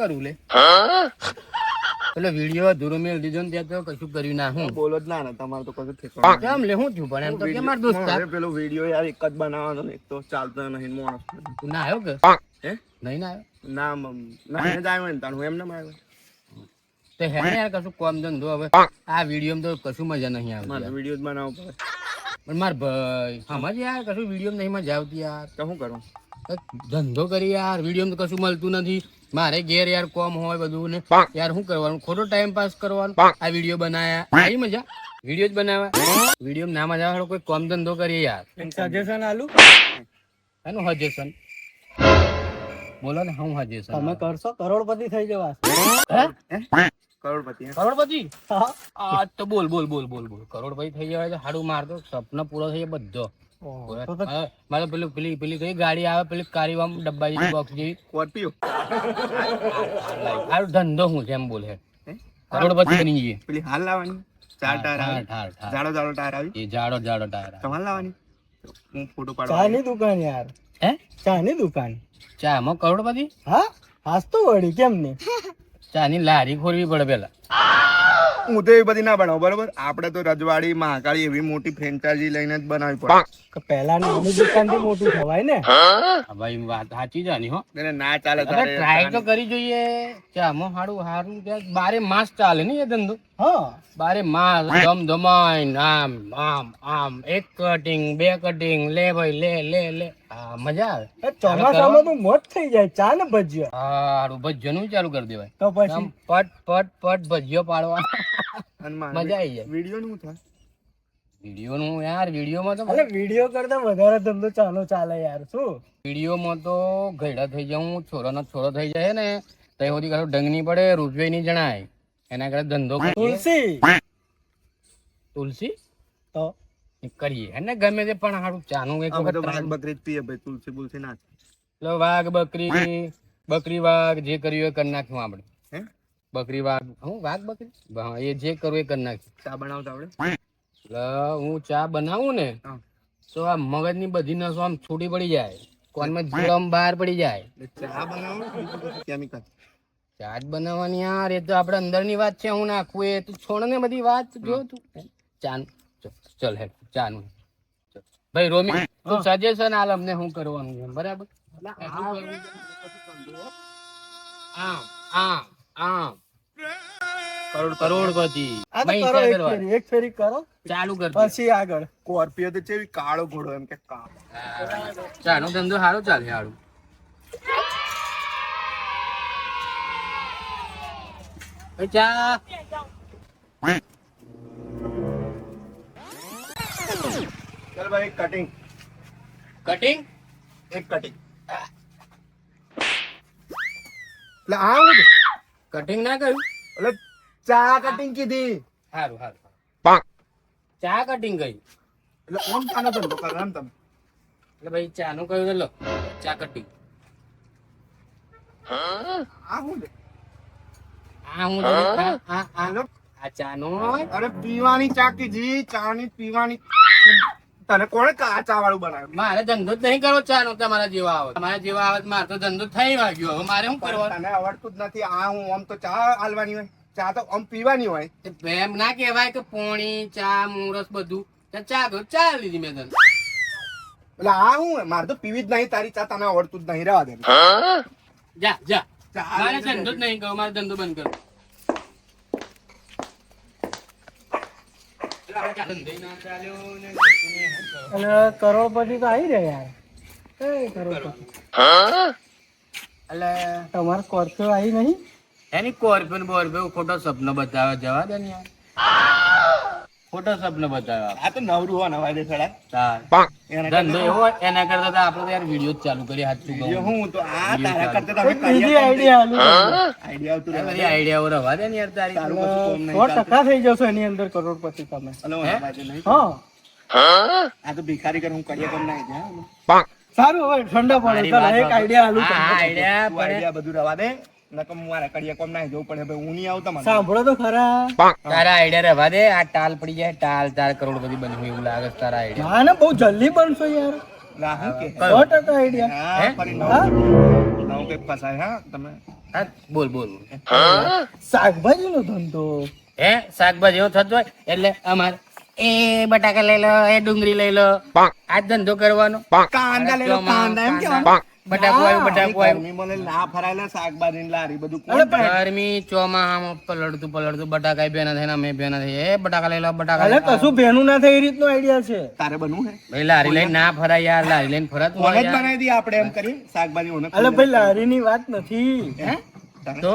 કરું લે? એટલે વીડિયો અધૂરો મેળ દીધો ને ત્યાં તો કશું કર્યું ના હું? બોલો જ ના ને તમારે તો કશું ઠેકાણું કેમ લે હું થયું પણ? એમ તો કે માર દોસ્તાર? મારે પેલો વીડિયો યાર એક જ બનાવવાનો ને એક તો ચાલતો નહીં માણસ તું. ના આવ્યો કે? હે. નહીં ના આવ્યો? ના મમ ના જ આવ્યો ને તાણ હું એમ ના આવ્યો તો હે ને યાર કશું કોમ ધંધો હવે? આ વીડિયો તો કશું મજા નહીં આવતી મારે વીડિયો જ બનાવવો પડે. પણ માર ભાઈ સમજ યાર કશું વીડિયો નહીં મજા આવતી યાર. તો શું કરું? ધંધો કરી યાર વીડિયો કશું મળતું નથી. મારે ઘેર યાર કોમ હોય બધું ને યાર શું કરવાનું? ખોટો ટાઈમ પાસ કરવાનો? આ વીડિયો બનાયા. આવી મજા? વીડિયો જ બનાવ્યા? વીડિયો ના મજા આવે કોઈ કોમ ધંધો કરીએ યાર. સજેશન આલુ? એનું સજેશન બોલો ને હું સજેશન તમે કરશો કરોડપતિ થઈ જવા કરોડપતિ. કરોડપતિ? હા. આ તો બોલ બોલ બોલ બોલ બોલ. કરોડપતિ થઈ જવાય તો હાડું મારતો સપના પૂરો થઈ જાય બધો. મારે પેલું પેલી પેલી કઈ ગાડી આવે પેલી કારી વામ ડબ્બા જેવી બોક્સ જેવી? સ્કોર્પિયો. આરો ધંધો હું છે એમ બોલે. કરોડપતિ બની ગઈ. પેલી હાલ લાવવાની? ચાર ટાયર આવે. ઠાર, ઠાર. જાડો જાડો ટાયર આવી? એ જાડો જાડો ટાયર આવે. તમારે લાવવાની? હું ફોટો પાડવા ચાની દુકાન યાર. હે? ચાની દુકાન. ચા માં કરોડપતિ? હા? હાસ તો વળી કેમ ને? ચાની લારી ખોરવી પડે પેલા. હું તો એ બધી ના બનાવું બરોબર? આપણે તો રજવાડી મહાકાળી એવી મોટી ફ્રેન્ચાઇઝી લઈને જ બનાવી પડે. પેલા પહેલા નાની દુકાનથી મોટું થવાય ને? ભાઈ વાત સાચી જાની હો. એને ના ચાલે ટ્રાય તો કરી જોઈએ. ચામો હાડું હારું ત્યાં બારે માસ ચાલે ને એ ધંધો? બારે માલ ધમ ધમાઈન આમ આમ આમ એક કટિંગ બે કટિંગ લે ભાઈ લે લે લે. આ મજા આવે. એ ચોમાસામાં તો મોટ થઈ જાય ચા ને ભજીયા. હારું ભજ્યોનું ચાલુ કરી દેવાય. તો પછી? પટ પટ પટ ભજ્યો પાડવા મજા આવી જાય. વીડિયો નું થાય? વીડિયો નું યાર વિડીયોમાં તો અરે વીડિયો કરતા વધારે ધંધો ચાલો ચાલે યાર શું? વિડીયોમાં તો ઘડા થઈ જાઉં છોરાનો છોરો થઈ જાય ને ત્યાં સુધી કાંઈ ડંગ નહીં પડે રૂપિયો નહીં જણાય. એના કરતા ધંધો તુલસી. તુલસી? તો? કરીએ. હે ને ગમે તે પણ હારું. ચાનું એક વખત વાઘ બકરી પીએ ભાઈ તુલસી બુલસી ના એટલે વાઘ બકરી બકરી વાઘ જે કર્યું એ કરી નાખ્યું આપણે. હે? બકરી વાઘ. હું વાઘ બકરી હા, એ જે કરવું એ કરી નાખ્યું. ચા બનાવતા આપણે એટલે હું ચા બનાવું ને. તો આ મગજની બધી નસો આમ છૂટી પડી જાય. કોનમાં જીરો આમ બહાર પડી જાય. ચા બનાવું કેમિકલ. ચા જ બનાવવાની યાર એ તો આપણે અંદરની વાત છે હું નાખું એ. તું છોડ ને બધી વાત જો તું. ચાન ચલ હે ચાનું. ભાઈ રોમી તું સજેશન આલ અમને શું કરવાનું છે બરાબર? આમ આમ આમ. કરોડ કરોડપતિ એક ફેરી કરો. ચાલુ કર પછી આગળ. સ્કોર્પિયો તો ચેવી કાળો ઘોડો એમ કે કાળો. ચાનો ધંધો સારો ચાલે સારું ચા ચાલ ભાઈ કટિંગ કટિંગ એક કટિંગ એટલે આ હું કટિંગ ના કર્યું? એટલે ચા કટિંગ કીધી. સારું સારું ચા કટિંગ કર્યું એટલે ઓમ ચાનો ધંધો કરો એમ તમે. એટલે ભાઈ ચા નું કહ્યું તો લો. ચા કટિંગ હા આ શું છે આ હું આ આ આ હાલો. આ ચા નો અરે પીવાની ચા કીધી ચા ની પીવાની. તને કોણે ચા વાળું બનાવ્યું? મારે ધંધો જ નહીં કરવો ચા નો તમારા જેવા આવે તમારા જેવા આવે તો મારે તો ધંધો થઈ વાગ્યો. હવે મારે શું કરવાનું? તને આવડતું જ નથી. આ હું આમ તો ચા હાલવાની હોય. ચા તો આમ પીવાની હોય. એમ ના કહેવાય કે પોણી ચા મુરસ બધું. ચા તો ચા લીધી મેં તને. એટલે આ હું મારે તો પીવી જ નહીં. તારી ચા તને આવડતું જ નહીં. રહેવા દે. જા જા. મારે ધંધો જ નહીં કહો મારે ધંધો બંધ કરો અને કરોડપતિ તો આવી રહ્યા યાર. એ કરોડપતિ એટલે તમારે સ્કોર્પિયો આવી નહીં? એની કોર્પિયો બોર્પિયો ખોટો સપનો બતાવે જવા દે ને યાર. ખોટો સપનો બતાવ્યો. આ તો નવરું હોય નવા દે ધંધો એવો હોય, એના કરતા તો આપણે યાર વીડિયો જ ચાલુ કરી હાથ શું કહું હું તો આ તારા કરતા તો બીજી આઈડિયા આલુ. આઈડિયા રહેવા બધી આઈડિયાઓ રવા દે ને યાર તારી તારું કશું કોમ નહીં ટકા થઈ જશો એની અંદર કરોડપતિ તમે. હા આ તો ભિખારી કર હું કરીએ કમ નહીં. જા સારું હવે ઠંડા પડે. ચાલો એક આઈડિયા આલુ આઈડિયા તું આઈડિયા બધું રવા દે. નકર નો મારે કરીએ કોમ નહીં જવું પડે. ભાઈ હું નહીં આવતો મને સાંભળો તો ખરા. તારા આઈડિયા રવા દે. આ ટાલ પડી જાય ટાલ તાર કરોડપતિ બનવું એવું લાગે તારા આઈડિયા ના ના બહુ જલ્દી બનશો યાર. લા હું કે. સો ટકા આઈડિયા હે? ફરી હા? નવું નવું ફસાય હા તમે? હા બોલ બોલ. શાકભાજીનો ધંધો. હે? શાકભાજી એવો થતો હોય એટલે અમાર એ બટાકા લઈ લો એ ડુંગળી લઈ લો. આ ધંધો કરવાનો. કાંદા લઈ લો, કાંદા એમ કાંદા. કહેવાનું. આવ્યું બટાકું આવ્યું. ગરમીમાં ના ફરાયેલા શાકભાજી લારી બધું અરે કોણ પણ ગરમી ચોમાહામાં પલળતું પલળતું બટાકા ભેના થઈને અમે ભેના થઈ એ બટાકા લઈ લો બટાકા અલે કશું ભેનું ના થાય એ રીતનો આઈડિયા છે. તારે બનવું હે? ભાઈ લારી લઈને ના ફરાય યાર લારી લઈને ફરત ઓને જ બનાવી દઈએ આપણે એમ કરીએ શાકભાજી ઓને અલે ભાઈ લારીની વાત નથી. હે? તો?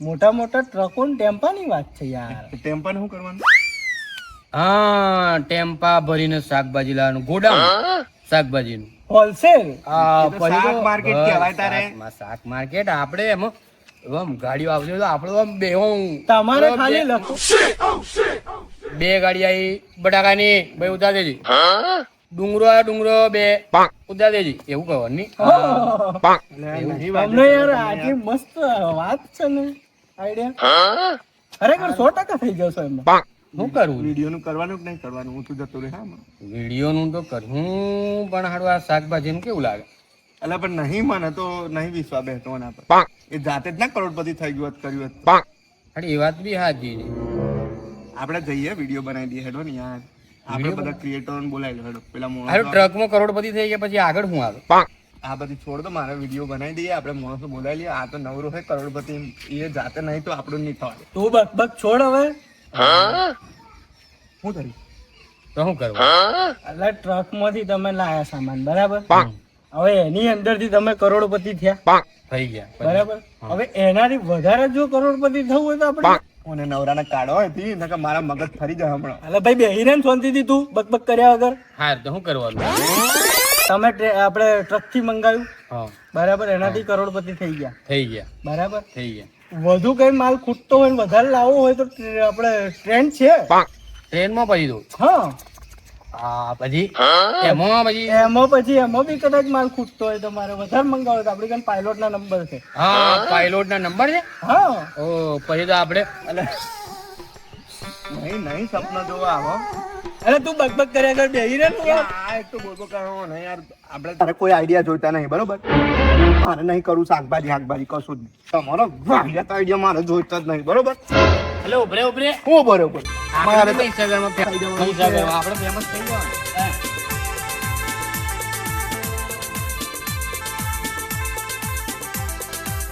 મોટા મોટા ટ્રકો ને ટેમ્પાની વાત છે યાર. ટેમ્પા શું કરવાનું? હા ટેમ્પા ભરીને શાકભાજી લાવવાનું. ગોડાઉન શાકભાજીનું. હોલસેલ? શાક માર્કેટ કહેવાય તારે. શાક માર્કેટ આપણે એમાં એમ ગાડીઓ આવશે તો આપણે આમ બે તમારે ખાલી લખો. બે ગાડી આવી બટાકાની ભાઈ ઉતાર દેજી. ડુંગરો આ ડુંગરો બે ઉતાર દેજી. એવું કહેવાનું. તમને યાર આજે મસ્ત વાત છે ને આઈડિયા? ખરેખર સો ટકા થઈ જશો એમાં. શું કરવું વિડીયોનું કરવાનું કે નહીં કરવાનું? હું તું જતો રહે હા વિડીયોનું તો કરું પણ હારું આ શાકભાજીનું કેવું લાગે? એટલે પણ નહીં મને તો નહીં વિશ્વા બેઠો આના પર. એ જાતે જ ના કરોડપતિ થઈ ગયું કર્યું હોત. અરે એ વાત બી હાજી છે. આપણે જઈએ વીડિયો બનાવી દઈએ હેડો ને યાર. આપણે બધા ક્રિએટરો બોલાવી હેડો. પેલા અરે ટ્રકમાં કરોડપતિ થઈ ગયા પછી આગળ હું આવે? આ બધી છોડ દો મારે વીડિયો બનાવી દઈએ આપણે માણસો બોલાવી લઈએ. આ તો નવરો હોય કરોડપતિ એ જાતે નહીં તો આપણું નહીં થાય તું બક બક છોડ હવે. શું થયું તો શું કરવું? એટલે ટ્રકમાંથી તમે લાયા સામાન બરાબર? હવે એની અંદરથી તમે કરોડપતિ થયા. થઈ ગયા બરાબર? હવે એનાથી વધારે જો કરોડપતિ થવું હોય તો આપણે કોને નવરાને કાઢો હોયથી નકર મારા મગજ ફરી જાય હમણાં. એટલે ભાઈ બેહીને શાંતિથી તું બક બક કર્યા વગર. હા તો શું કરવાનું તમે આપણે ટ્રકથી મંગાવ્યું. હા. બરાબર? એનાથી કરોડપતિ થઈ ગયા. થઈ ગયા. બરાબર? થઈ ગયા. વધુ કઈ માલ ખૂટતો હોય ને વધારે લાવવો હોય તો આપણે ટ્રેન છે. ટ્રેનમાં પછી દો હા. હા પછી? એમાં પછી? એમાં પછી એમાં બી કદાચ માલ ખૂટતો હોય તમારે વધારે મંગાવો તો આપણી કાન પાયલોટ ના નંબર છે. હા પાયલોટ ના નંબર છે? હા. ઓ પછી તો આપણે નહીં નહીં સપના જોવા આવો. અરે તું બક બક કર્યા કર બેહી રે તું. આ એક તો બોલબો કરવાનો નહીં યાર. આપણે તારે કોઈ આઈડિયા જોઈતા નહીં બરોબર? મારે નહીં કરું શાકભાજી શાકભાજી કશું જ નહીં. તમારો વાહિયાત આઈડિયા મારે જોઈતા જ નહીં બરોબર? એટલે ઉભરે ઉભરે. હું બરોબર પૈસા આપણે ફેમસ થઈ જવાનું.